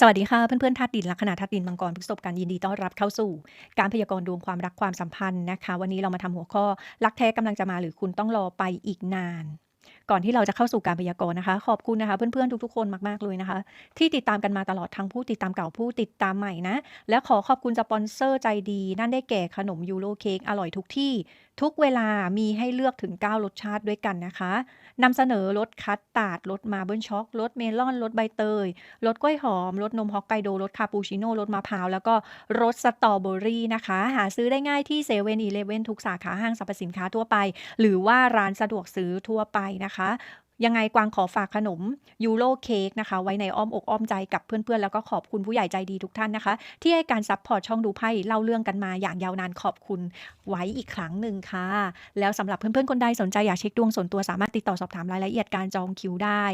สวัสดีค่ะ เพื่อนๆธาตุดินลัคนาธาตุดินมังกรพฤษภกันยินดีต้อนรับเข้าสู่ การพยากรณ์ดวงความรักความสัมพันธ์นะคะ วันนี้เรามาทำหัวข้อรักแท้กำลังจะมาหรือคุณต้องรอไปอีกนาน ก่อนที่เราจะเข้าสู่การพยากรณ์นะคะ ขอบคุณนะคะ เพื่อนๆทุกๆคนมากๆเลยนะคะ ที่ติดตามกันมาตลอดทั้งผู้ติดตามเก่าผู้ติดตามใหม่นะ และขอขอบคุณสปอนเซอร์ใจดี นั่นได้แก่ขนมยูโรเค้กอร่อยทุกที่ ทุกเวลามีให้เลือกถึง 9 รสชาติด้วยกันนะคะ นำเสนอรสคัสตาร์ดรสมาเบิลช็อกรสเมลอนรสใบเตยรสกล้วยหอมรสนมฮอกไกโดรสคาปูชิโน่รสมะพร้าว แล้วก็รสสตรอเบอรี่นะคะ หาซื้อได้ง่ายที่เซเว่นอีเลฟเว่นทุกสาขาห้างสรรพสินค้าทั่วไป หรือว่าร้านสะดวกซื้อทั่วไปนะคะ ยังไงกวางขอฝากขนมยูโรเค้กนะคะ ไว้ในอ้อมอกอ้อมใจกับเพื่อนๆ แล้วก็ขอบคุณผู้ใหญ่ใจดีทุกท่านนะคะ ที่ให้การซัพพอร์ตช่องดูไพ่เล่าเรื่องกันมาอย่างยาวนานขอบคุณไว้อีกครั้งหนึ่งค่ะ แล้วสำหรับเพื่อนๆ คนใดสนใจอยากเช็คดวงส่วนตัวสามารถติดต่อสอบถามรายละเอียดการจองคิวได้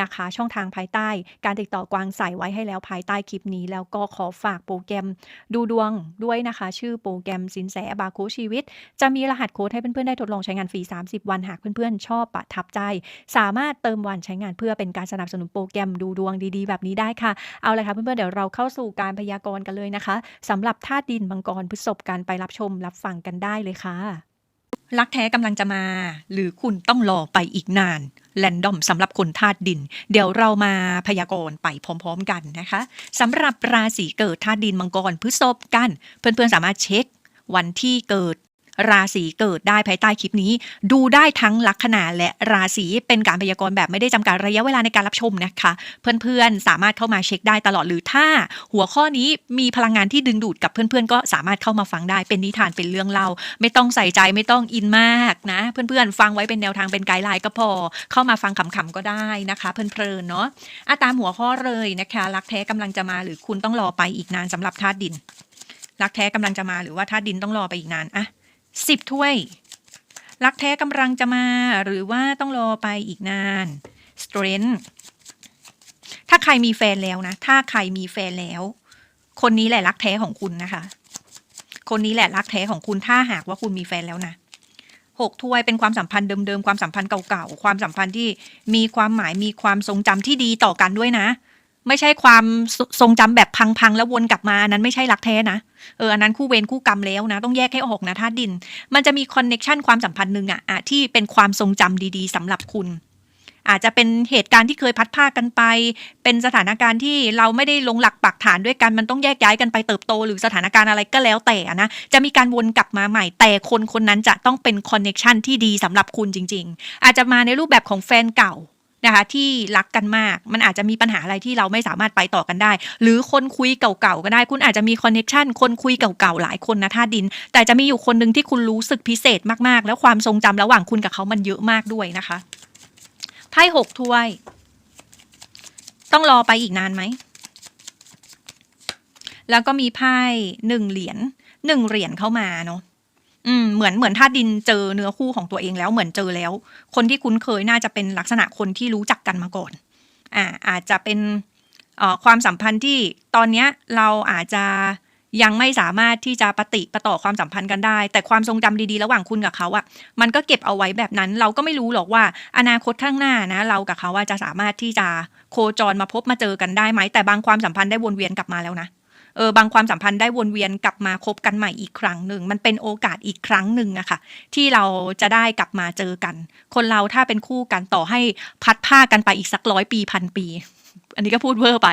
นะคะ ช่องทางภายใต้ การติดต่อกวางใส่ไว้ให้แล้วภายใต้คลิปนี้ แล้วก็ขอฝากโปรแกรมดูดวงด้วยนะคะ ชื่อโปรแกรมสินแสบาโคชชีวิต จะมีรหัสโค้ดให้เพื่อนๆได้ทดลองใช้งานฟรี 30 วันหากเพื่อนๆ ชอบประทับใจสาามารถเติมวันใช้งานเพื่อเป็นการสนับสนุนโปรแกรมดูดวงดีๆ แบบนี้ได้ค่ะ เอาเลยค่ะเพื่อนๆเดี๋ยวเราเข้าสู่การพยากรณ์กันเลยนะคะสำหรับธาตุดินมังกรพฤษภกันไปรับชมรับฟังกันได้เลยค่ะรักแท้กำลังจะมา หรือคุณต้องรอไปอีกนานแรนดอมสำหรับคนธาตุดิน เดี๋ยวเรามาพยากรณ์ไปพร้อม ๆ กันนะคะสำหรับราศีเกิดธาตุดินมังกรพฤษภกัน เพื่อนๆสามารถเช็ควันที่เกิด ราศีเกิดได้ภายใต้คลิปนี้ ดูได้ทั้งลัคนาและราศีเป็นการพยากรณ์แบบไม่ได้จำกัดระยะเวลาในการรับชมนะคะ เพื่อนๆสามารถเข้ามาเช็คได้ตลอดหรือถ้า หัวข้อนี้มีพลังงานที่ดึงดูดกับเพื่อนๆ ก็สามารถเข้ามาฟังได้เป็นนิทานเป็นเรื่องเล่าไม่ต้องใส่ใจไม่ต้องอินมากนะ เพื่อนๆ ฟังไว้เป็นแนวทางเป็นไกด์ไลน์ก็พอ เข้ามาฟังขำๆก็ได้นะคะเพลินๆเนาะอะตามหัวข้อเลยนะคะรักแท้กำลังจะมาหรือคุณต้องรอไปอีกนานสำหรับธาตุดินรักแท้กำลังจะมาหรือว่าธาตุดินต้องรอไปอีกนานอะ สิบถ้วย รักแท้กำลังจะมา หรือว่าต้องรอไปอีกนาน strength ถ้าใครมีแฟนแล้วนะ ถ้าใครมีแฟนแล้ว คนนี้แหละรักแท้ของคุณนะคะ คนนี้แหละรักแท้ของคุณถ้าหากว่าคุณมีแฟนแล้วนะหกถ้วยเป็นความสัมพันธ์เดิมๆ ความสัมพันธ์เก่าๆ ความสัมพันธ์ที่มีความหมายมีความทรงจำที่ดีต่อกันด้วยนะ ไม่ใช่ความทรงจำแบบพังๆแล้ววนกลับมาอันนั้นไม่ใช่รักแท้นะเอออันนั้นคู่เวรคู่กรรมแล้วนะ ต้องแยกให้ออกนะธาตุดิน มันจะมีคอนเน็ชันความสัมพันธ์หนึ่งอะอะที่เป็นความทรงจำดีๆสำหรับคุณอาจจะเป็นเหตุการณ์ที่เคยพัดพากันไป เป็นสถานการณ์ที่เราไม่ได้ลงหลักปักฐานด้วยกัน มันต้องแยกย้ายกันไปเติบโต หรือสถานการณ์อะไรก็แล้วแต่นะ จะมีการวนกลับมาใหม่ แต่คนคนนั้นจะต้องเป็นคอนเน็ชันที่ดีสำหรับคุณจริง ๆ อาจจะมาในรูปแบบของแฟนเก่า นะคะที่รักกันมาก มันอาจจะมีปัญหาอะไรที่เราไม่สามารถไปต่อกันได้ หรือคนคุยเก่าๆก็ได้ คุณอาจจะมีคอนเน็ชันคนคุยเก่าๆหลายคนนะท่าดิน แต่จะมีอยู่คนหนึ่งที่คุณรู้สึกพิเศษมากๆ แล้วความทรงจำระหว่างคุณกับเขามันเยอะมากด้วยนะคะไพ่หกถ้วย ต้องรอไปอีกนานไหมแล้วก็มีไพ่หนึ่งเหรียญหนึ่งเหรียญเข้ามาเนาะ อืมเหมือนเหมือนธาตุดินเจอเนื้อคู่ของตัวเองแล้วเหมือนเจอแล้ว คนที่คุ้นเคยน่าจะเป็นลักษณะคนที่รู้จักกันมาก่อน อ่าอาจจะเป็นเอ่อความสัมพันธ์ที่ตอนเนี้ยเราอาจจะยังไม่สามารถที่จะปฏิปต่อความสัมพันธ์กันได้ แต่ความทรงจำดีๆ ระหว่างคุณกับเขาอะมันก็เก็บเอาไว้แบบนั้น เราก็ไม่รู้หรอกว่า อนาคตข้างหน้านะ เรากับเขาว่าจะสามารถที่จะโคจรมาพบมาเจอกันได้ไหม แต่บางความสัมพันธ์ได้วนเวียนกลับมาแล้วนะ เออบางความสัมพันธ์ได้วนเวียนกลับมาคบกันใหม่อีกครั้งหนึ่ง มันเป็นโอกาสอีกครั้งหนึ่งอะค่ะ ที่เราจะได้กลับมาเจอกัน คนเราถ้าเป็นคู่กันต่อให้พัดผ้ากันไปอีกสักร้อยปีพันปี อันนี้ก็พูดเวอร์ไป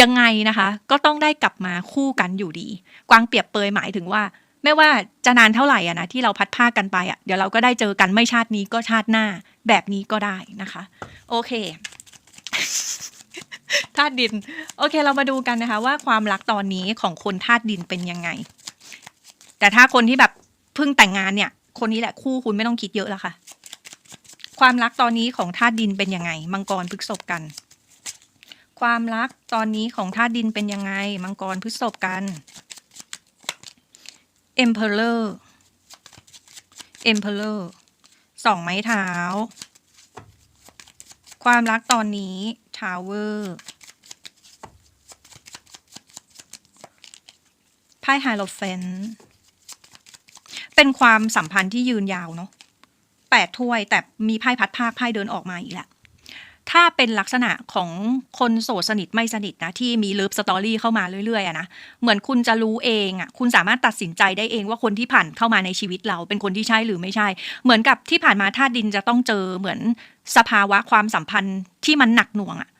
ยังไงนะคะ ก็ต้องได้กลับมาคู่กันอยู่ดี กวางเปรียบเปยหมายถึงว่าไม่ว่าจะนานเท่าไหร่อะนะที่เราพัดผ้ากันไปอะเดี๋ยวเราก็ได้เจอกันไม่ชาตินี้ก็ชาติหน้าแบบนี้ก็ได้นะคะ โอเค ธาตุดิน โอเค เรามาดูกันนะคะ ว่าความรักตอนนี้ของคนธาตุดินเป็นยังไง แต่ถ้าคนที่แบบเพิ่งแต่งงานเนี่ย คนนี้แหละคู่คุณไม่ต้องคิดเยอะแล้วค่ะ ความรักตอนนี้ของธาตุดินเป็นยังไง มังกรพฤษภกัน ความรักตอนนี้ของธาตุดินเป็นยังไง มังกรพฤษภกัน Emperor Emperor สองไม้เท้า ความรักตอนนี้ทาวเวอร์ไพ่ไฮโลเฟนเป็นความสัมพันธ์ที่ยืนยาวเนาะแปดถ้วยแต่มีไพ่พัดภาคไพ่เดินออกมาอีกแหละ ถ้าเป็นลักษณะของคนโสดสนิทไม่สนิทนะ ที่มีเลิฟสตอรี่เข้ามาเรื่อยๆอะนะเหมือนคุณจะรู้เองอะคุณสามารถตัดสินใจได้เองว่าคนที่ผ่านเข้ามาในชีวิตเราเป็นคนที่ใช่หรือไม่ใช่ เหมือนกับที่ผ่านมาธาตุดินจะต้องเจอเหมือนสภาวะความสัมพันธ์ที่มันหนักหน่วงอะ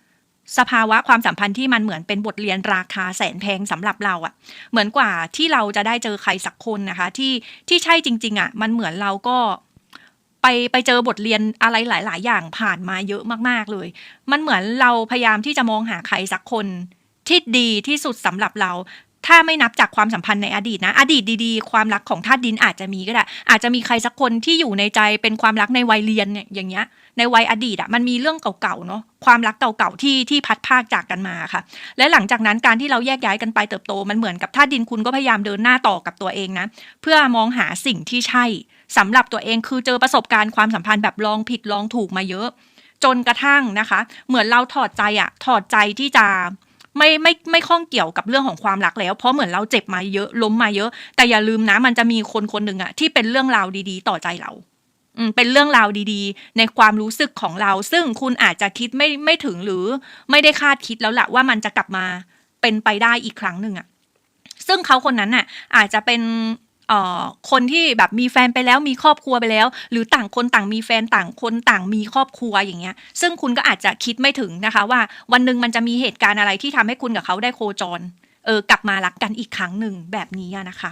สภาวะความสัมพันธ์ที่มันเหมือนเป็นบทเรียนราคาแสนแพงสำหรับเราอะเหมือนกว่าที่เราจะได้เจอใครสักคนนะคะ ที่ที่ใช่จริง ๆอะมันเหมือนเราก็ ไปไปเจอบทเรียนอะไรหลาย ๆ อย่างผ่านมาเยอะมากๆเลย มันเหมือนเราพยายามที่จะมองหาใครสักคนที่ดีที่สุดสำหรับเรา ถ้าไม่นับจากความสัมพันธ์ในอดีตนะ อดีตดีๆ ความรักของธาตุดินอาจจะมีก็ได้ อาจจะมีใครสักคนที่อยู่ในใจเป็นความรักในวัยเรียนเนี่ยอย่างเงี้ย ในวัยอดีตอะมันมีเรื่องเก่าๆเนาะ ความรักเก่าๆที่ที่พัดพากจากกันมาค่ะ และหลังจากนั้นการที่เราแยกย้ายกันไปเติบโต มันเหมือนกับธาตุดินคุณก็พยายามเดินหน้าต่อกับตัวเองนะ เพื่อมองหาสิ่งที่ใช่ สำหรับตัวเองคือเจอประสบการณ์ความสัมพันธ์แบบลองผิดลองถูกมาเยอะ จนกระทั่งนะคะ เหมือนเราถอดใจอะถอดใจที่จะไม่ไม่ไม่ข้องเกี่ยวกับเรื่องของความรักแล้ว เพราะเหมือนเราเจ็บมาเยอะล้มมาเยอะ แต่อย่าลืมนะ มันจะมีคนคนหนึ่งอะที่เป็นเรื่องราวดีๆ ต่อใจเราเป็นเรื่องราวดีๆ ในความรู้สึกของเรา ซึ่งคุณอาจจะคิดไม่ไม่ถึงหรือไม่ได้คาดคิดแล้วแหละว่ามันจะกลับมาเป็นไปได้อีกครั้งหนึ่งอะซึ่งเขาคนนั้นน่ะอาจจะเป็น คนที่แบบมีแฟนไปแล้วมีครอบครัวไปแล้ว หรือต่างคนต่างมีแฟนต่างคนต่างมีครอบครัวอย่างเงี้ย ซึ่งคุณก็อาจจะคิดไม่ถึงนะคะ ว่าวันหนึ่งมันจะมีเหตุการณ์อะไรที่ทำให้คุณกับเขาได้โคจร เออกลับมารักกันอีกครั้งหนึ่งแบบนี้นะคะ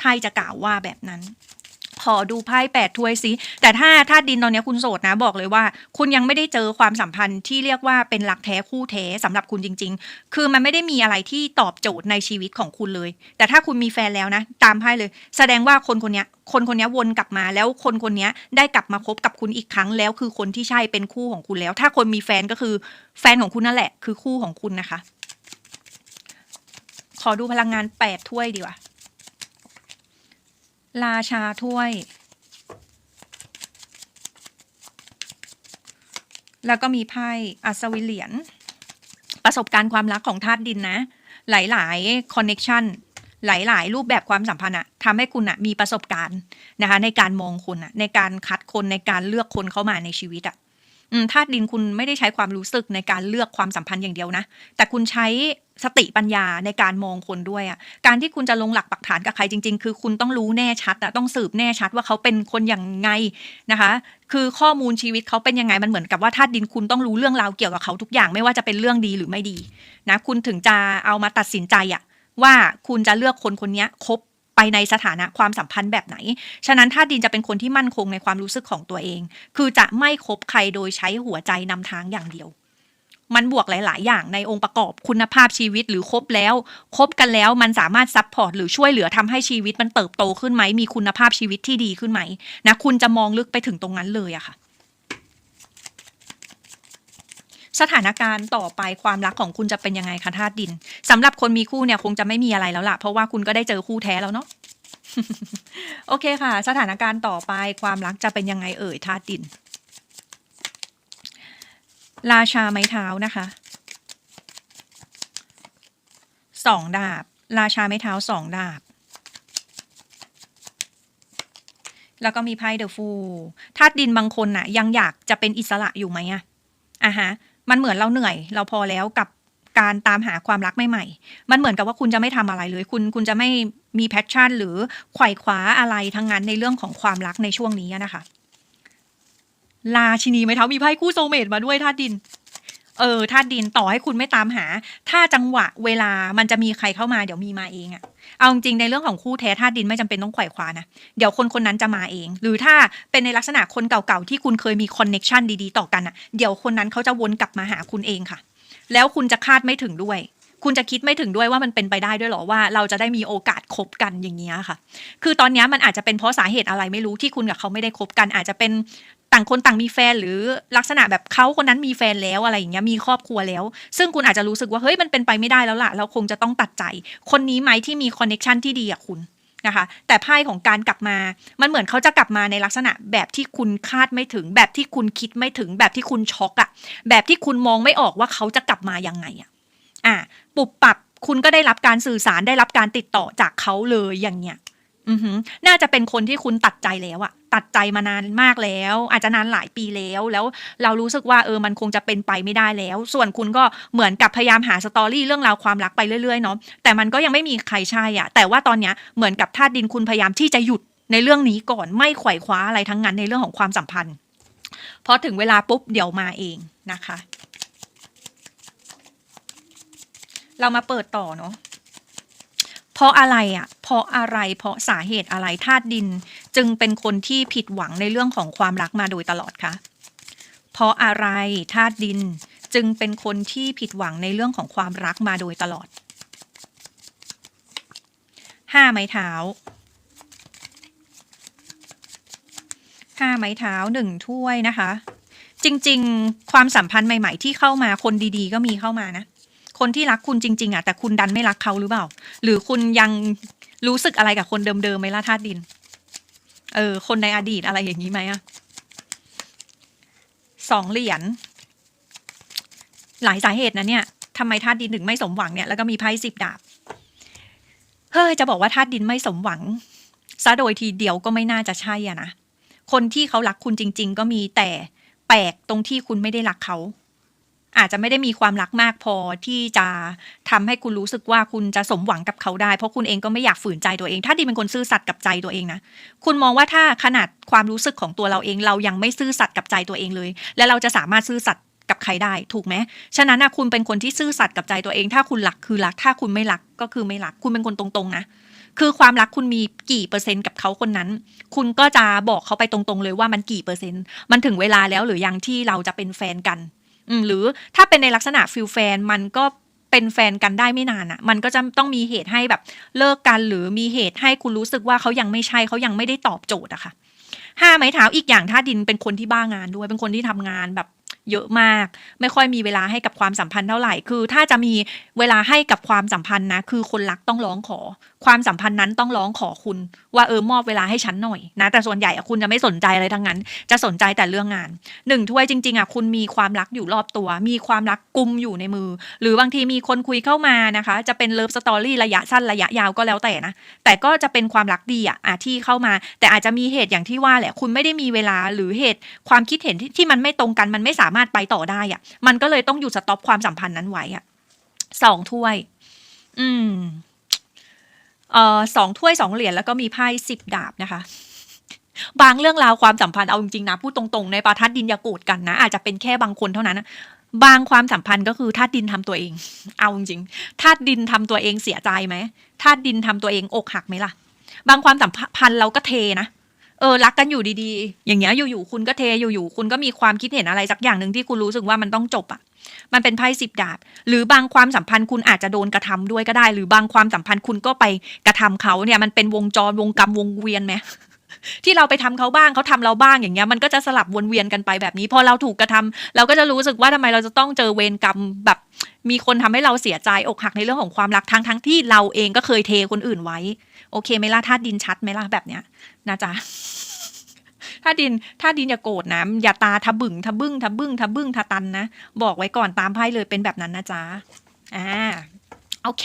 ไทยจะกล่าวว่าแบบนั้น ขอดูไพ่แปดถ้วยสิแต่ถ้าถ้าดินตอนนี้คุณโสดนะบอกเลยว่า คุณยังไม่ได้เจอความสัมพันธ์ที่เรียกว่าเป็นรักแท้คู่แท้สำหรับคุณจริง ๆ คือมันไม่ได้มีอะไรที่ตอบโจทย์ในชีวิตของคุณเลย แต่ถ้าคุณมีแฟนแล้วนะ ตามไพ่เลย แสดงว่าคนคนนี้คนคนนี้วนกลับมาแล้วคนคนนี้ได้กลับมาคบกับคุณอีกครั้งแล้วคือคนที่ใช่เป็นคู่ของคุณแล้ว ถ้าคนมีแฟนก็คือแฟนของคุณนั่นแหละ คือคู่ของคุณนะคะ ขอดูพลังงานแปดถ้วยดีกว่า ราชาถ้วย แล้วก็มีไพ่อัศวินเหรียญประสบการณ์ความรักของธาตุดินนะ หลายๆคอนเน็ชันหลาย ๆ รูปแบบความสัมพันธ์อะทำให้คุณอะมีประสบการณ์นะคะ ในการมองคนอะในการคัดคนในการเลือกคนเข้ามาในชีวิตอะธาตุดินคุณไม่ได้ใช้ความรู้สึกในการเลือกความสัมพันธ์อย่างเดียวนะ แต่คุณใช้ สติปัญญาในการมองคนด้วยอะการที่คุณจะลงหลักปักฐานกับใครจริง ๆ คือคุณต้องรู้แน่ชัดอะต้องสืบแน่ชัดว่าเขาเป็นคนอย่างไงนะคะ คือข้อมูลชีวิตเขาเป็นยังไงมันเหมือนกับว่าธาตุดินคุณต้องรู้เรื่องราวเกี่ยวกับเขาทุกอย่างไม่ว่าจะเป็นเรื่องดีหรือไม่ดีนะคุณถึงจะเอามาตัดสินใจอะว่าคุณจะเลือกคนคนนี้คบไปในสถานะความสัมพันธ์แบบไหน ฉะนั้นธาตุดินจะเป็นคนที่มั่นคงในความรู้สึกของตัวเอง คือจะไม่คบใครโดยใช้หัวใจนำทางอย่างเดียว มันบวกหลาย ๆ อย่างในองค์ประกอบคุณภาพชีวิตหรือครบแล้วคบกันแล้วมันสามารถซัพพอร์ตหรือช่วยเหลือทำให้ชีวิตมันเติบโตขึ้นไหมมีคุณภาพชีวิตที่ดีขึ้นไหมนะคุณจะมองลึกไปถึงตรงนั้นเลยอะค่ะ สถานการณ์ต่อไปความรักของคุณจะเป็นยังไงคะธาตุดินสำหรับคนมีคู่เนี่ยคงจะไม่มีอะไรแล้วล่ะเพราะว่าคุณก็ได้เจอคู่แท้แล้วเนาะโอเคค่ะ สถานการณ์ต่อไปความรักจะเป็นยังไงเอ่ยธาตุดิน ราชาไม้เท้านะคะสองดาบ ราชาไม้เท้าสองดาบ แล้วก็มีไพ่เดอะฟูธาตุดินบางคนน่ะ ยังอยากจะเป็นอิสระอยู่ไหมอะอะฮะ มันเหมือนเราเหนื่อย เราพอแล้วกับการตามหาความรักใหม่ๆ มันเหมือนกับว่าคุณจะไม่ทำอะไรเลย คุณคุณจะไม่มีแพชชั่น หรือไขว่คว้าอะไรทั้งนั้นในเรื่องของความรักในช่วงนี้นะคะ ราชินีไม้เท้ามีไพ่คู่โซเมตมาด้วยธาตุดิน เออธาตุดินต่อให้คุณไม่ตามหา ถ้าจังหวะเวลามันจะมีใครเข้ามาเดี๋ยวมีมาเองอะเอาจริงในเรื่องของคู่แท้ธาตุดินไม่จำเป็นต้องไขว่คว้านะ เดี๋ยวคนคนนั้นจะมาเอง หรือถ้าเป็นในลักษณะคนเก่าๆที่คุณเคยมีคอนเน็ชันดีๆ ต่อกันอะเดี๋ยวคนนั้นเขาจะวนกลับมาหาคุณเองค่ะ แล้วคุณจะคาดไม่ถึงด้วย คุณจะคิดไม่ถึงด้วยว่ามันเป็นไปได้ด้วยหรอว่าเราจะได้มีโอกาสคบกันอย่างเงี้ยค่ะ คือตอนนี้มันอาจจะเป็นเพราะสาเหตุอะไรไม่รู้ที่คุณกับเขาไม่ได้คบกัน อาจจะเป็นต่างคนต่างมีแฟนหรือลักษณะแบบเขาคนนั้นมีแฟนแล้วอะไรอย่างเงี้ยมีครอบครัวแล้ว ซึ่งคุณอาจจะรู้สึกว่าเฮ้ยมันเป็นไปไม่ได้แล้วล่ะ เราคงจะต้องตัดใจ คนนี้ไหมที่มีคอนเน็ชันที่ดีกับคุณนะคะแต่ไพ่ของการกลับมา มันเหมือนเขาจะกลับมาในลักษณะแบบที่คุณคาดไม่ถึง แบบที่คุณคิดไม่ถึง แบบที่คุณช็อกอะแบบที่คุณมองไม่ออกว่าเขาจะกลับมายังไงอะ อะปุบปับคุณก็ได้รับการสื่อสารได้รับการติดต่อจากเขาเลยอย่างเงี้ยอือหือน่าจะเป็นคนที่คุณตัดใจแล้วอะตัดใจมานานมากแล้ว อาจจะนานหลายปีแล้ว แล้วเรารู้สึกว่าเออมันคงจะเป็นไปไม่ได้แล้ว ส่วนคุณก็เหมือนกับพยายามหาสตอรี่เรื่องราวความรักไปเรื่อยๆเนาะแต่มันก็ยังไม่มีใครใช่อะแต่ว่าตอนเนี้ยเหมือนกับธาตุดินคุณพยายามที่จะหยุดในเรื่องนี้ก่อนไม่ไขว่คว้าอะไรทั้งนั้นในเรื่องของความสัมพันธ์พอถึงเวลาปุ๊บเดี๋ยวมาเองนะคะ เรามาเปิดต่อเนาะเพราะอะไรอะ เพราะอะไรเพราะสาเหตุอะไรธาตุดิน จึงเป็นคนที่ผิดหวังในเรื่องของความรักมาโดยตลอดคะเพราะอะไรธาตุดินจึงเป็นคนที่ผิดหวังในเรื่องของความรักมาโดยตลอดห้าไม้เท้าห้าไม้เท้าหนึ่งถ้วยนะคะ จริง ๆ ความสัมพันธ์ใหม่ ๆ ที่เข้ามาคนดี ๆ ก็มีเข้ามานะ คนที่รักคุณจริง ๆอะแต่คุณดันไม่รักเขาหรือเปล่า หรือคุณยังรู้สึกอะไรกับคนเดิมๆไหมล่ะธาตุดิน เออ คนในอดีตอะไรอย่างนี้ไหมอะสองเหรียญหลายสาเหตุนะเนี่ยทำไมธาตุดินถึงไม่สมหวังเนี่ยแล้วก็มีไพ่สิบดาบเฮ้ยจะบอกว่าธาตุดินไม่สมหวังซะโดยทีเดียวก็ไม่น่าจะใช่อะนะคนที่เขารักคุณจริง ๆ ก็มีแต่แปลกตรงที่คุณไม่ได้รักเขา อาจจะไม่ได้มีความรักมากพอที่จะทำให้คุณรู้สึกว่าคุณจะสมหวังกับเขาได้ เพราะคุณเองก็ไม่อยากฝืนใจตัวเอง ถ้าดีเป็นคนซื่อสัตย์กับใจตัวเองนะ คุณมองว่าถ้าขนาดความรู้สึกของตัวเราเอง เรายังไม่ซื่อสัตย์กับใจตัวเองเลย แล้วเราจะสามารถซื่อสัตย์กับใครได้ถูกไหมฉะนั้นนะคุณเป็นคนที่ซื่อสัตย์กับใจตัวเอง ถ้าคุณรักคือรัก ถ้าคุณไม่รักก็คือไม่รัก คุณเป็นคนตรงๆนะ คือความรักคุณมีกี่เปอร์เซ็นต์กับเขาคนนั้น คุณก็จะบอกเขาไปตรงๆเลยว่ามันกี่เปอร์เซ็นต์ มันถึงเวลาแล้วหรือยังที่เราจะเป็นแฟนกัน หรือถ้าเป็นในลักษณะฟิลแฟนมันก็เป็นแฟนกันได้ไม่นานอะ่ะ มันก็จะต้องมีเหตุให้แบบเลิกกันหรือมีเหตุให้คุณรู้สึกว่าเขายังไม่ใช่เขายังไม่ได้ตอบโจทย์อะค่ะห้าไม้เท้าอีกอย่างท่าดินเป็นคนที่บ้างานด้วย เป็นคนที่ทำงานแบบ เยอะมาก ไม่ค่อยมีเวลาให้กับความสัมพันธ์เท่าไหร่ คือ ถ้าจะมีเวลาให้กับความสัมพันธ์นะ คือคนรักต้องร้องขอ ความสัมพันธ์นั้นต้องร้องขอคุณ ว่าเออมอบเวลาให้ฉันหน่อยนะ แต่ส่วนใหญ่คุณจะไม่สนใจอะไรทั้งนั้น จะสนใจแต่เรื่องงานหนึ่งถ้วยจริงๆอะคุณมีความรักอยู่รอบตัว มีความรักกุมอยู่ในมือ หรือบางทีมีคนคุยเข้ามานะคะ จะเป็นเลิฟสตอรี่ระยะสั้นระยะยาวก็แล้วแต่นะ แต่ก็จะเป็นความรักดีอะอะที่เข้ามา แต่อาจจะมีเหตุอย่างที่ว่าแหละ คุณไม่ได้มีเวลาหรือเหตุความคิดเห็นที่มันไม่ตรงกันมันไม่สามารถไปต่อได้อะมันก็เลยต้องหยุดสต็อปความสัมพันธ์นั้นไว้อะสองถ้วย อืมเอ่อสองถ้วยสองเหรียญแล้วก็มีไพ่สิบดาบนะคะบางเรื่องราวความสัมพันธ์เอาจริงๆนะพูดตรงๆในประทัดดินอย่าโกรธกันนะ อาจจะเป็นแค่บางคนเท่านั้นนะบางความสัมพันธ์ก็คือธาตุดินทำตัวเอง เอาจริงๆธาตุดินทำตัวเองเสียใจไหมธาตุดินทำตัวเองอกหักไหมล่ะ บางความสัมพันธ์เราก็เทนะ เออรักกันอยู่ดีๆ อย่างเงี้ยอยู่ๆคุณก็เทอยู่ๆคุณก็มีความคิดเห็นอะไรสักอย่างหนึ่งที่คุณรู้สึกว่ามันต้องจบอะมันเป็นไพ่สิบดาบ หรือบางความสัมพันธ์คุณอาจจะโดนกระทำด้วยก็ได้ หรือบางความสัมพันธ์คุณก็ไปกระทำเขาเนี่ยมันเป็นวงจรวงกรรมวงเวียนไหมที่เราไปทำเขาบ้างเขาทำเราบ้างอย่างเงี้ยมันก็จะสลับวนเวียนกันไปแบบนี้ พอเราถูกกระทำเราก็จะรู้สึกว่าทำไมเราจะต้องเจอเวรกรรมแบบมีคนทำให้เราเสียใจอกหักในเรื่องของความรักทั้งทั้งที่เราเองก็เคยเทคนอื่นไว้ โอเคไหมล่ะธาตุดินชัดไหมล่ะแบบเนี้ยนะจ๊ะถ้าดินถ้าดินอย่าโกรธนะอย่าตาทะบึงทะบึ้งทะบึ้งทะบึ้งทะตันนะ บอกไว้ก่อนตามไพ่เลยเป็นแบบนั้นนะจ๊ะอ่าโอเค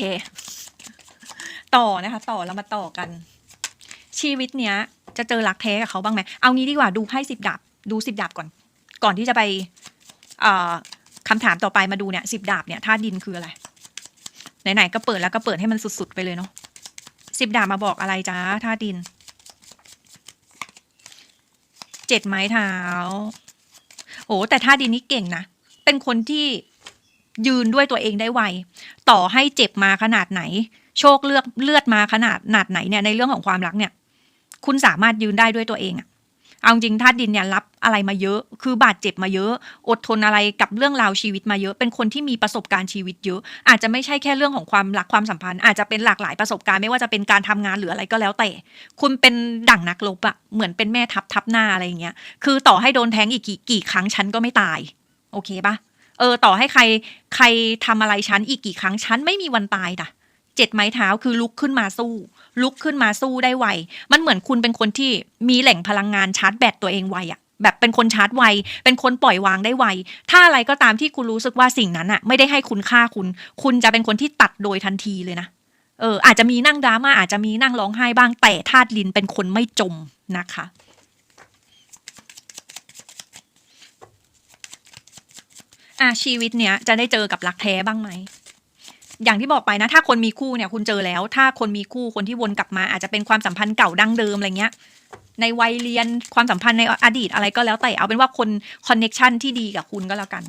ต่อนะคะ ต่อเรามาต่อกัน ชีวิตเนี้ย จะเจอรักแท้กับเขาบ้างไหมเอางี้ดีกว่าดูไพ่สิบดาบดูสิบดาบก่อน ก่อนที่จะไปเอ่อคำถามต่อไปมาดูเนี่ยสิบดาบเนี่ยท่าดินคืออะไร ไหนๆก็เปิดแล้วก็เปิดให้มันสุดๆไปเลยเนาะ สิบดาบมาบอกอะไรจ้าท่าดิน เจ็ดไม้เท้า โอ้แต่ท่าดินนี่เก่งนะ เป็นคนที่ยืนด้วยตัวเองได้ไว ต่อให้เจ็บมาขนาดไหน โชคเลือกเลือดมาขนาดหนาดไหนเนี่ยในเรื่องของความรักเนี่ย คุณสามารถยืนได้ด้วยตัวเองอะ เอาจริงท่าดินเนี่ยรับอะไรมาเยอะ คือบาดเจ็บมาเยอะ อดทนอะไรกับเรื่องราวชีวิตมาเยอะ เป็นคนที่มีประสบการณ์ชีวิตเยอะ อาจจะไม่ใช่แค่เรื่องของความรักความสัมพันธ์ อาจจะเป็นหลากหลายประสบการณ์ไม่ว่าจะเป็นการทำงานหรืออะไรก็แล้วแต่ คุณเป็นดั่งนักรบอะเหมือนเป็นแม่ทัพทับหน้าอะไรอย่างเงี้ย คือต่อให้โดนแทงอีกกี่กี่ครั้งฉันก็ไม่ตาย โอเคปะเออ ต่อให้ใครใครทำอะไรฉันอีกกี่ครั้งฉันไม่มีวันตายด่ะเจ็ดไม้เท้าคือลุกขึ้นมาสู้ ลุกขึ้นมาสู้ได้ไว มันเหมือนคุณเป็นคนที่มีแหล่งพลังงานชาร์จแบตตัวเองไวอะแบบเป็นคนชาร์จไว เป็นคนปล่อยวางได้ไว ถ้าอะไรก็ตามที่คุณรู้สึกว่าสิ่งนั้นอะไม่ได้ให้คุณค่าคุณ คุณจะเป็นคนที่ตัดโดยทันทีเลยนะ เออ อาจจะมีนั่งดราม่าอาจจะมีนั่งร้องไห้บ้าง แต่ธาตุดินเป็นคนไม่จมนะคะ อะชีวิตเนี้ยจะได้เจอกับรักแท้บ้างไหม อย่างที่บอกไปนะ ถ้าคนมีคู่เนี่ย คุณเจอแล้ว ถ้าคนมีคู่คนที่วนกลับมา อาจจะเป็นความสัมพันธ์เก่าดั้งเดิมอะไรเงี้ย ในวัยเรียนความสัมพันธ์ในอดีตอะไรก็แล้วแต่เอาเป็นว่าคนคอนเน็ชันที่ดีกับคุณก็แล้วกัน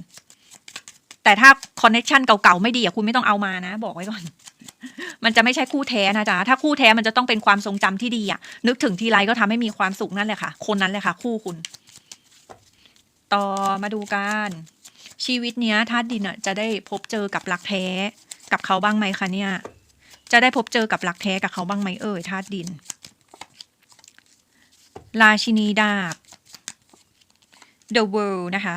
แต่ถ้าคอนเน็ชันเก่าๆไม่ดีอะคุณไม่ต้องเอามานะ บอกไว้ก่อน มันจะไม่ใช่คู่แท้นะจ๊ะถ้าคู่แท้มันจะต้องเป็นความทรงจำที่ดีอะนึกถึงทีไรก็ทำให้มีความสุขนั่นแหละค่ะ คนนั้นแหละค่ะ คู่คุณ ต่อมาดูกันชีวิตเนี้ยธาตุดินอะจะได้พบเจอกับรักแท้ กับเขาบ้างไหมคะเนี่ย จะได้พบเจอกับรักแท้กับเขาบ้างไหมเอ่ยธาตุดิน ราชินีดาบ The World นะคะ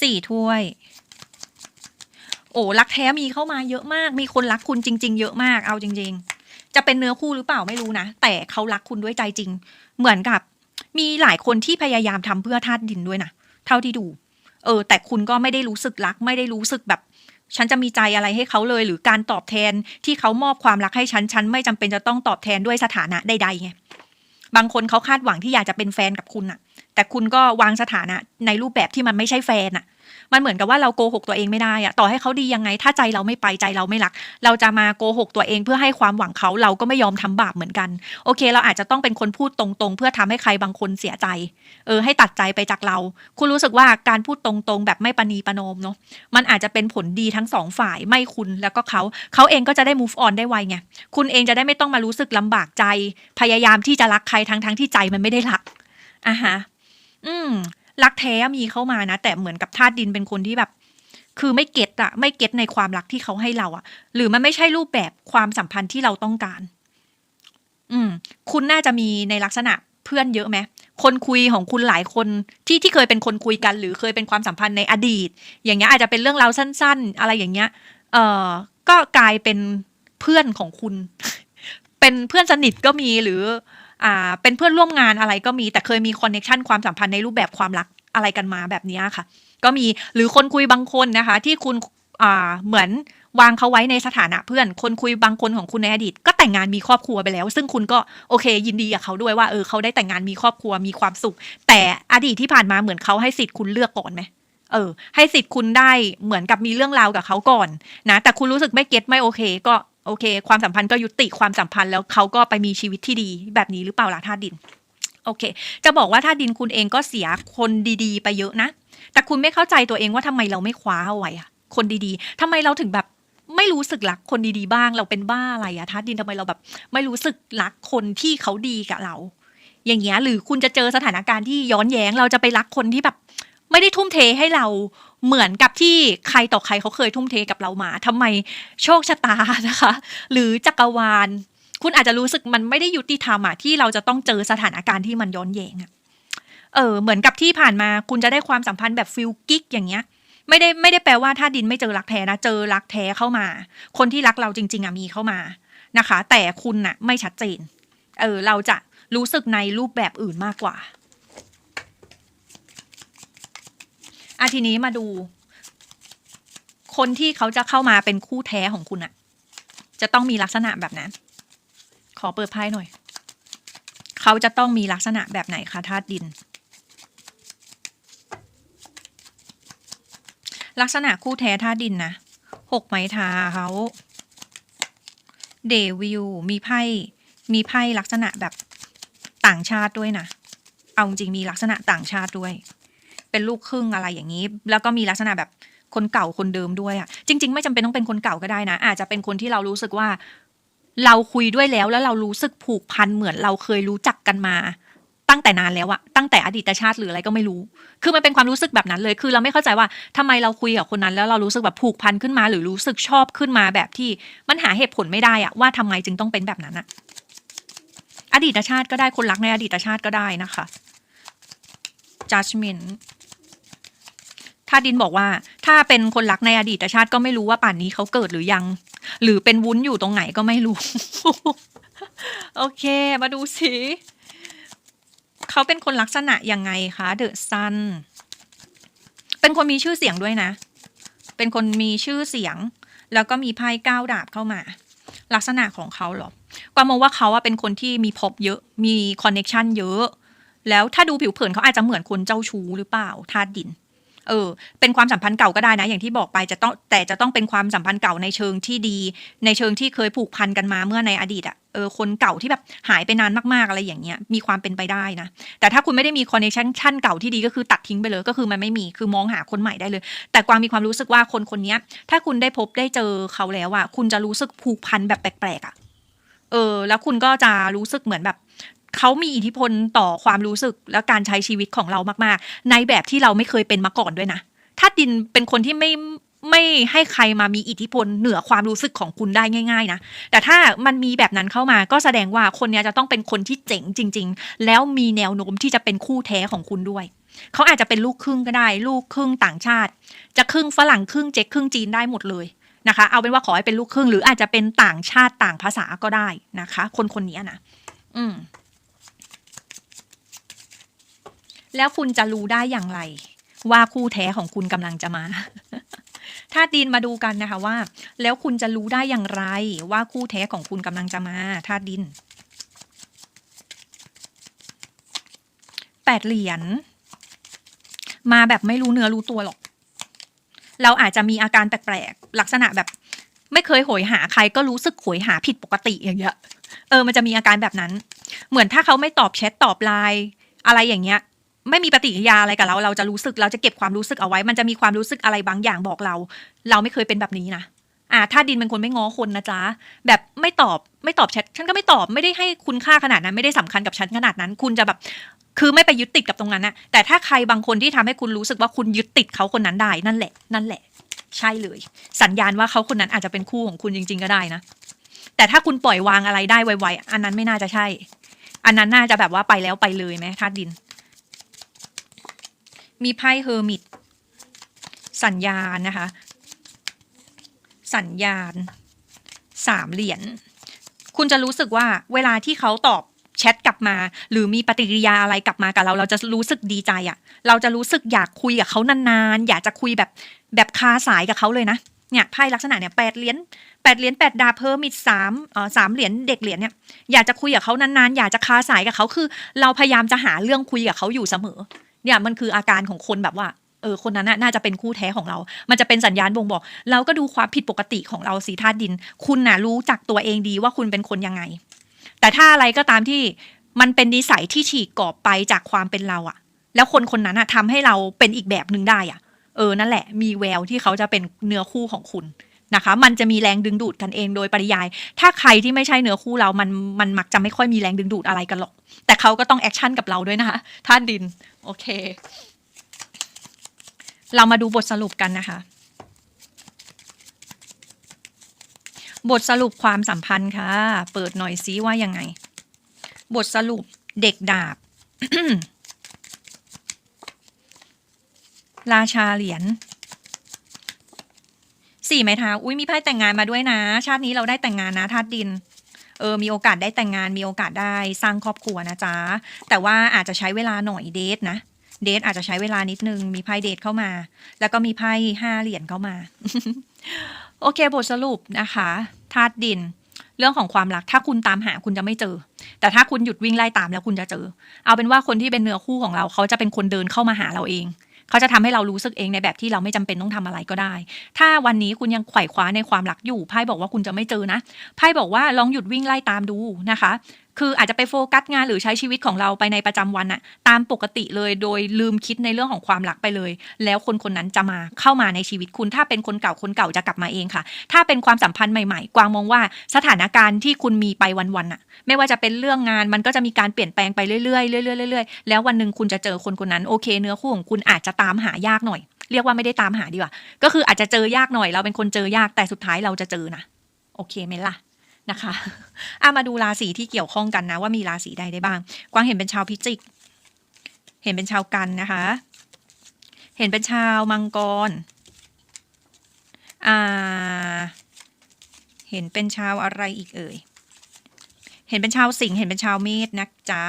สี่ถ้วย โอ้รักแท้มีเข้ามาเยอะมาก มีคนรักคุณจริง ๆ เยอะมาก เอาจริง ๆ จะเป็นเนื้อคู่หรือเปล่าไม่รู้นะ แต่เขารักคุณด้วยใจจริง เหมือนกับ มีหลายคนที่พยายามทำเพื่อธาตุดินด้วยนะ เท่าที่ดู เออ แต่คุณก็ไม่ได้รู้สึกรัก ไม่ได้รู้สึกแบบ ฉันจะมีใจอะไรให้เขาเลย หรือการตอบแทนที่เขามอบความรักให้ฉัน ฉันไม่จำเป็นจะต้องตอบแทนด้วยสถานะใดๆไงบางคนเขาคาดหวังที่อยากจะเป็นแฟนกับคุณอะแต่คุณก็วางสถานะในรูปแบบที่มันไม่ใช่แฟนอะ มันเหมือนกับว่าเราโกหกตัวเองไม่ได้อะต่อให้เขาดียังไง ถ้าใจเราไม่ไปใจเราไม่รัก เราจะมาโกหกตัวเองเพื่อให้ความหวังเขาเราก็ไม่ยอมทำบาปเหมือนกัน โอเค เราอาจจะต้องเป็นคนพูดตรงๆ เพื่อทำให้ใครบางคนเสียใจ เออ ให้ตัดใจไปจากเรา คุณรู้สึกว่าการพูดตรงๆ แบบไม่ปณีปนอมเนาะมันอาจจะเป็นผลดีทั้งสองฝ่ายไม่คุณแล้วก็เขาเขาเองก็จะได้ move on ได้ไวไงคุณเองจะได้ไม่ต้องมารู้สึกลำบากใจ พยายามที่จะรักใครทั้งๆที่ใจมันไม่ได้รักอะฮะอืม รักแท้มีเข้ามานะ แต่เหมือนกับธาตุดินเป็นคนที่แบบ คือไม่เก็ตอะไม่เก็ตในความรักที่เขาให้เราอะหรือมันไม่ใช่รูปแบบความสัมพันธ์ที่เราต้องการ อืม คุณน่าจะมีในลักษณะเพื่อนเยอะไหมคนคุยของคุณหลายคนที่ที่เคยเป็นคนคุยกัน หรือเคยเป็นความสัมพันธ์ในอดีต อย่างเงี้ยอาจจะเป็นเรื่องราวสั้น ๆ อะไรอย่างเงี้ย เอ่อ ก็กลายเป็นเพื่อนของคุณ เป็นเพื่อนสนิทก็มีหรือ อ่าเป็นเพื่อนร่วมงานอะไรก็มีแต่เคยมีคอนเน็ชันความสัมพันธ์ในรูปแบบความรักอะไรกันมาแบบนี้ค่ะ ก็มีหรือคนคุยบางคนนะคะ ที่คุณอ่าเหมือนวางเขาไว้ในสถานะเพื่อน คนคุยบางคนของคุณในอดีต ก็แต่งงานมีครอบครัวไปแล้ว ซึ่งคุณก็โอเค ยินดีกับเขาด้วยว่าเออเขาได้แต่งงานมีครอบครัวมีความสุข แต่อดีตที่ผ่านมาเหมือนเขาให้สิทธิ์คุณเลือกก่อนไหมเออ ให้สิทธิ์คุณได้เหมือนกับมีเรื่องราวกับเขาก่อนนะ แต่คุณรู้สึกไม่เก็ตไม่โอเค ก็ โอเค ความสัมพันธ์ก็ยุติความสัมพันธ์แล้วเขาก็ไปมีชีวิตที่ดีแบบนี้หรือเปล่าล่ะธาตุดิน โอเค จะบอกว่าธาตุดินคุณเองก็เสียคนดีๆ ไปเยอะนะ แต่คุณไม่เข้าใจตัวเองว่าทำไมเราไม่คว้าเอาไว้อะคนดีๆทำไมเราถึงแบบไม่รู้สึกรักคนดีๆบ้าง เราเป็นบ้าอะไรอะธาตุดินทำไมเราแบบ ไม่รู้สึกรักคนที่เขาดีกับเรา อย่างเงี้ยหรือคุณจะเจอสถานการณ์ที่ย้อนแย้งเราจะไปรักคนที่แบบ ไม่ได้ทุ่มเทให้เรา เหมือนกับที่ใครต่อใครเขาเคยทุ่มเทกับเรามาทำไมโชคชะตานะคะ หรือจักรวาล คุณอาจจะรู้สึกมันไม่ได้ยุติธรรมอะที่เราจะต้องเจอสถานการณ์ที่มันย้อนแย้งอะเออเหมือนกับที่ผ่านมาคุณจะได้ความสัมพันธ์แบบฟิลกิ๊กอย่างเงี้ยไม่ได้ไม่ได้แปลว่าถ้าดินไม่เจอรักแท้นะเจอรักแท้เข้ามา คนที่รักเราจริง ๆอะมีเข้ามานะคะ แต่คุณน่ะไม่ชัดเจนเออเราจะรู้สึกในรูปแบบอื่นมากกว่า อาทีนี้มาดู คนที่เขาจะเข้ามาเป็นคู่แท้ของคุณอะจะต้องมีลักษณะแบบนั้น ขอเปิดไพ่หน่อย เขาจะต้องมีลักษณะแบบไหนคะธาตุดิน ลักษณะคู่แท้ธาตุดินนะหกไม้ทาเขาเดวิลมีไพ่ มีไพ่ลักษณะแบบต่างชาติด้วยนะ เอาจริงมีลักษณะต่างชาติด้วย เป็นลูกครึ่งอะไรอย่างนี้ แล้วก็มีลักษณะแบบคนเก่าคนเดิมด้วยอะจริง ๆ ไม่จำเป็นต้องเป็นคนเก่าก็ได้นะ อาจจะเป็นคนที่เรารู้สึกว่า เราคุยด้วยแล้วแล้วเรารู้สึกผูกพันเหมือนเราเคยรู้จักกันมาตั้งแต่นานแล้วอะตั้งแต่อดีตชาติหรืออะไรก็ไม่รู้ คือมันเป็นความรู้สึกแบบนั้นเลย คือเราไม่เข้าใจว่าทำไมเราคุยกับคนนั้น แล้วเรารู้สึกแบบผูกพันขึ้นมา หรือรู้สึกชอบขึ้นมาแบบที่มันหาเหตุผลไม่ได้อะว่าทำไมจึงต้องเป็นแบบนั้นอะอดีตชาติก็ได้คนรักในอดีตชาติก็ได้นะคะ judgment าดินบอกว่า ถ้าเป็นคนรักในอดีตชาติก็ไม่รู้ว่าป่านนี้เขาเกิดหรือยัง หรือเป็นวุ้นอยู่ตรงไหนก็ไม่รู้ โอเค มาดูสิเขาเป็นคนลักษณะยังไงคะเดอะซันเป็นคนมีชื่อเสียงด้วยนะ เป็นคนมีชื่อเสียง แล้วก็มีไพ่เก้าดาบเข้ามา ลักษณะของเขาหรอกวางมองว่าเขาอะเป็นคนที่มีพบเยอะมีคอนเน็ชันเยอะ แล้วถ้าดูผิวเผินเขาอาจจะเหมือนคนเจ้าชู้หรือเปล่าธาตุดิน เออ เป็นความสัมพันธ์เก่าก็ได้นะ อย่างที่บอกไปจะต้องแต่จะต้องเป็นความสัมพันธ์เก่าในเชิงที่ดี ในเชิงที่เคยผูกพันกันมาเมื่อในอดีตอะเออคนเก่าที่แบบหายไปนานมากๆอะไรอย่างเงี้ยมีความเป็นไปได้นะ แต่ถ้าคุณไม่ได้มีคอนเนคชั่นเก่าที่ดีก็คือตัดทิ้งไปเลยก็คือมันไม่มีคือมองหาคนใหม่ได้เลย แต่กวางมีความรู้สึกว่าคนคนนี้ถ้าคุณได้พบได้เจอเขาแล้วอะคุณจะรู้สึกผูกพันแบบแปลกๆอะเออ แล้วคุณก็จะรู้สึกเหมือนแบบ เขามีอิทธิพลต่อความรู้สึกและการใช้ชีวิตของเรามากๆ ในแบบที่เราไม่เคยเป็นมาก่อนด้วยนะ ถ้าดินเป็นคนที่ไม่ไม่ให้ใครมามีอิทธิพลเหนือความรู้สึกของคุณได้ง่าย ๆ นะ แต่ถ้ามันมีแบบนั้นเข้ามาก็แสดงว่าคนเนี้ยจะต้องเป็นคนที่เจ๋งจริง ๆ แล้วมีแนวโน้มที่จะเป็นคู่แท้ของคุณด้วย เขาอาจจะเป็นลูกครึ่งก็ได้ ลูกครึ่งต่างชาติ จะครึ่งฝรั่งครึ่งเจ๊กครึ่งจีนได้หมดเลยนะคะ เอาเป็นว่าขอให้เป็นลูกครึ่ง หรืออาจจะเป็นต่างชาติต่างภาษาก็ได้นะคะ คนคนนี้นะ อืม แล้วคุณจะรู้ได้อย่างไร ว่าคู่แท้ของคุณกำลังจะมาถ้าดินมาดูกันนะคะว่า แล้วคุณจะรู้ได้อย่างไร ว่าคู่แท้ของคุณกำลังจะมาถ้าดินแปดเหรียญมาแบบไม่รู้เนื้อรู้ตัวหรอก เราอาจจะมีอาการแปลกๆลักษณะแบบไม่เคยโหยหาใครก็รู้สึกโหยหาผิดปกติอย่างเงี้ยเออมันจะมีอาการแบบนั้น เหมือนถ้าเขาไม่ตอบแชทตอบไลน์อะไรอย่างเงี้ย ไม่มีปฏิกิริยาอะไรกับเรา เราจะรู้สึกเราจะเก็บความรู้สึกเอาไว้ มันจะมีความรู้สึกอะไรบางอย่างบอกเรา เราไม่เคยเป็นแบบนี้นะอ่าถ้าดินเป็นคนไม่ง้อคนนะจ๊ะแบบไม่ตอบไม่ตอบแชทฉันก็ไม่ตอบไม่ได้ให้คุณค่าขนาดนั้น ไม่ได้สำคัญกับฉันขนาดนั้น คุณจะแบบ คือไม่ไปยึดติดกับตรงนั้นนะแต่ถ้าใครบางคนที่ทำให้คุณรู้สึกว่าคุณยึดติดเขาคนนั้นได้นั่นแหละ นั่นแหละ ใช่เลย สัญญาณว่าเขาคนนั้นอาจจะเป็นคู่ของคุณจริง ๆ ก็ได้นะแต่ถ้าคุณปล่อยวางอะไรได้ไวๆอันนั้นไม่น่าจะใช่ อันนั้นน่าจะแบบว่าไปแล้วไปเลยไหมธาตุดิน มีไพ่เฮอร์มิตสัญญาณนะคะ สัญญาณสามเหรียญคุณจะรู้สึกว่าเวลาที่เขาตอบแชทกลับมา หรือมีปฏิกิริยาอะไรกลับมากับเรา เราจะรู้สึกดีใจอะ่ะเราจะรู้สึกอยากคุยกับเขานานๆ อยากจะคุยแบบแบบคาสายกับเขาเลยนะเนี่ยไพ่ลักษณะเนี่ยแปดเหรียญแปดเหรียญแปดดาเพิ่มอีกสามเอ่อสามเหรียญเด็กเหรียญเนี่ยอยากจะคุยกับเขานานๆ อยากจะคาสายกับเขาคือ เราพยายามจะหาเรื่องคุยกับเขาอยู่เสมอ เนี่ยมันคืออาการของคนแบบว่าเออคนนั้นน่าจะเป็นคู่แท้ของเรา มันจะเป็นสัญญาณบ่งบอก เราก็ดูความผิดปกติของเราสีธาตุดิน คุณน่ะรู้จักตัวเองดีว่าคุณเป็นคนยังไง แต่ถ้าอะไรก็ตามที่มันเป็นนิสัยที่ฉีกกรอบไปจากความเป็นเราอะแล้วคนคนนั้นอะทำให้เราเป็นอีกแบบหนึ่งได้อะเออนั่นแหละ มีแววที่เขาจะเป็นเนื้อคู่ของคุณนะคะ มันจะมีแรงดึงดูดกันเองโดยปริยาย ถ้าใครที่ไม่ใช่เนื้อคู่เรา มันมันมักจะไม่ค่อยมีแรงดึงดูดอะไรกันหรอก แต่เขาก็ต้องแอคชั่นกับเราด้วยนะคะท่านดิน โอเค เรามาดูบทสรุปกันนะคะ บทสรุปความสัมพันธ์ค่ะ เปิดหน่อยซิว่ายังไง บทสรุปเด็กดาบ ราชาเหรียญสี่ไม้เท้าอุ้ยมีไพ่แต่งงานมาด้วยนะ ชาตินี้เราได้แต่งงานนะธาตุดิน เออมีโอกาสได้แต่งงานมีโอกาสได้สร้างครอบครัวนะจ๊ะ แต่ว่าอาจจะใช้เวลาหน่อยเดทนะ เดทอาจจะใช้เวลานิดนึง มีไพ่เดทเข้ามา แล้วก็มีไพ่ห้าเหรียญเข้ามา โอเคบทสรุปนะคะธาตุดิน เรื่องของความรักถ้าคุณตามหาคุณจะไม่เจอ แต่ถ้าคุณหยุดวิ่งไล่ตามแล้วคุณจะเจอ เอาเป็นว่าคนที่เป็นเนื้อคู่ของเรา เขาจะเป็นคนเดินเข้ามาหาเราเอง เขาจะทำให้เรารู้สึกเองในแบบที่เราไม่จำเป็นต้องทำอะไรก็ได้ ถ้าวันนี้คุณยังไขว่คว้าในความรักอยู่ไพ่บอกว่าคุณจะไม่เจอนะไพ่บอกว่าลองหยุดวิ่งไล่ตามดูนะคะ คืออาจจะไปโฟกัสงานหรือใช้ชีวิตของเราไปในประจำวันอะตามปกติเลยโดยลืมคิดในเรื่องของความรักไปเลย แล้วคนคนนั้นจะมาเข้ามาในชีวิตคุณ ถ้าเป็นคนเก่าคนเก่าจะกลับมาเองค่ะ ถ้าเป็นความสัมพันธ์ใหม่ๆ กวางมองว่าสถานการณ์ที่คุณมีไปวันๆอะไม่ว่าจะเป็นเรื่องงานมันก็จะมีการเปลี่ยนแปลงไปเรื่อยๆเรื่อยๆเรื่อยๆแล้ววันหนึ่งคุณจะเจอคนคนนั้นโอเค เนื้อคู่ของคุณอาจจะตามหายากหน่อย เรียกว่าไม่ได้ตามหาดีกว่าก็คืออาจจะเจอยากหน่อย เราเป็นคนเจอยากแต่สุดท้ายเราจะเจอนะโอเคไหมล่ะ นะคะอะมาดูราศีที่เกี่ยวข้องกันนะว่ามีราศีใดได้บ้าง กวางเห็นเป็นชาวพิจิก เห็นเป็นชาวกันนะคะ เห็นเป็นชาวมังกร อ่า เห็นเป็นชาวอะไรอีกเอ่ย เห็นเป็นชาวสิงห์ เห็นเป็นชาวเมษนะจ๊ะ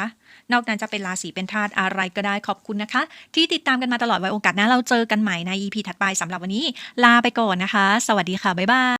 นอกนั้นจะเป็นราศีเป็นธาตุอะไรก็ได้ขอบคุณนะคะ ที่ติดตามกันมาตลอดไว้โอกาสหน้าเราเจอกันใหม่ใน EP ถัดไปสำหรับวันนี้ ลาไปก่อนนะคะ สวัสดีค่ะ บ๊ายบาย